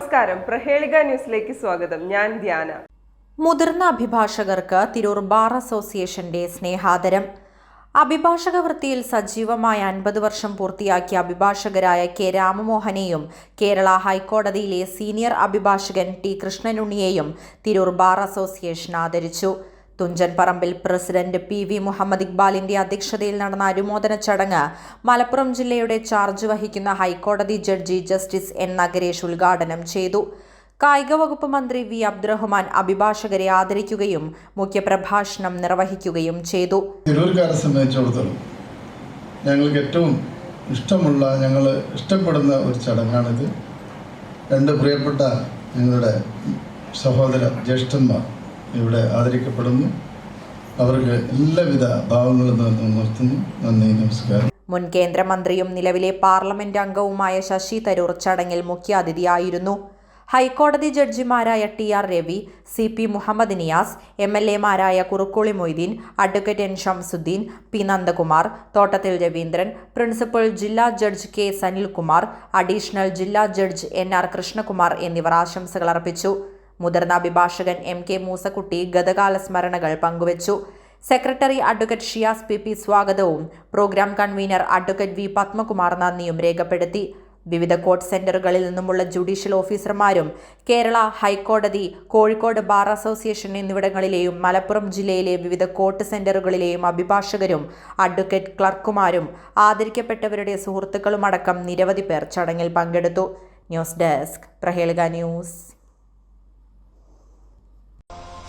നമസ്കാരം. പ്രഹേളിക ന്യൂസിലേക്ക് സ്വാഗതം. ഞാൻ ധ്യാന. മുതിർന്ന അഭിഭാഷകർക്ക് തിരൂർ ബാർ അസോസിയേഷന്റെ സ്നേഹാദരം. അഭിഭാഷക വൃത്തിയിൽ സജീവമായ അൻപത് വർഷം പൂർത്തിയാക്കിയ അഭിഭാഷകരായ കെ രാമമോഹനെയും കേരള ഹൈക്കോടതിയിലെ സീനിയർ അഭിഭാഷകൻ ടി കൃഷ്ണനുണ്ണിയെയും തിരൂർ ബാർ അസോസിയേഷൻ ആദരിച്ചു. തുഞ്ചൻ പറമ്പിൽ പ്രസിഡന്റ് പി വി മുഹമ്മദ് ഇക്ബാലിന്റെ അധ്യക്ഷതയിൽ നടന്ന അനുമോദന ചടങ്ങ് മലപ്പുറം ജില്ലയുടെ ചാർജ് വഹിക്കുന്ന ഹൈക്കോടതി ജഡ്ജി ജസ്റ്റിസ് എൻ നഗരേഷ് ഉദ്ഘാടനം ചെയ്തു. കായിക വകുപ്പ് മന്ത്രി വി അബ്ദുറഹ്മാൻ അഭിഭാഷകരെ ആദരിക്കുകയും മുഖ്യപ്രഭാഷണം നിർവഹിക്കുകയും ചെയ്തു. തിരൂർക്കാരെ സംബന്ധിച്ചിടത്തോളം ഞങ്ങൾക്ക് ഏറ്റവും ഇഷ്ടമുള്ള ഞങ്ങൾ ഇഷ്ടപ്പെടുന്ന ഒരു ചടങ്ങാണിത്. രണ്ട് പ്രിയപ്പെട്ട ഞങ്ങളുടെ സഹോദര ജ്യേഷ്ഠന്മാർ ഇവിടെ ആദരിക്കപ്പെടുന്നു. അവർക്ക് എല്ലാവിധ ഭാവങ്ങളും നിർത്തുന്നു. നന്ദി നമസ്കാരം. മുൻ കേന്ദ്രമന്ത്രിയും നിലവിലെ പാർലമെന്റ് അംഗവുമായ ശശി തരൂർ ചടങ്ങിൽ മുഖ്യാതിഥിയായിരുന്നു ഹൈക്കോടതി ജഡ്ജിമാരായ T R Ravi C P Muhammad Niyas M L എമാരായ Kurukkoli Moideen advocate N Shamsuddin P Nandakumar തോട്ടത്തിൽ രവീന്ദ്രൻ പ്രിൻസിപ്പൽ ജില്ലാ ജഡ്ജ് കെ സനിൽകുമാർ അഡീഷണൽ ജില്ലാ ജഡ്ജ് എൻ ആർ കൃഷ്ണകുമാർ എന്നിവർ ആശംസകൾ അർപ്പിച്ചു. മുതിർന്ന അഭിഭാഷകൻ എം കെ മൂസക്കുട്ടി ഗതകാല സ്മരണകൾ പങ്കുവച്ചു. Secretary advocate Shiyas P P സ്വാഗതവും programme convener advocate V Padmakumar നന്ദിയും രേഖപ്പെടുത്തി. വിവിധ കോർട്ട് സെന്ററുകളിൽ നിന്നുമുള്ള ജുഡീഷ്യൽ ഓഫീസർമാരും കേരള ഹൈക്കോടതി കോഴിക്കോട് ബാർ അസോസിയേഷൻ എന്നിവിടങ്ങളിലെയും മലപ്പുറം ജില്ലയിലെ വിവിധ കോർട്ട് സെന്ററുകളിലെയും അഭിഭാഷകരും അഡ്വക്കേറ്റ് ക്ലർക്കുമാരും ആദരിക്കപ്പെട്ടവരുടെ സുഹൃത്തുക്കളുമടക്കം നിരവധി പേർ ചടങ്ങിൽ പങ്കെടുത്തു. News desk Prahelika news.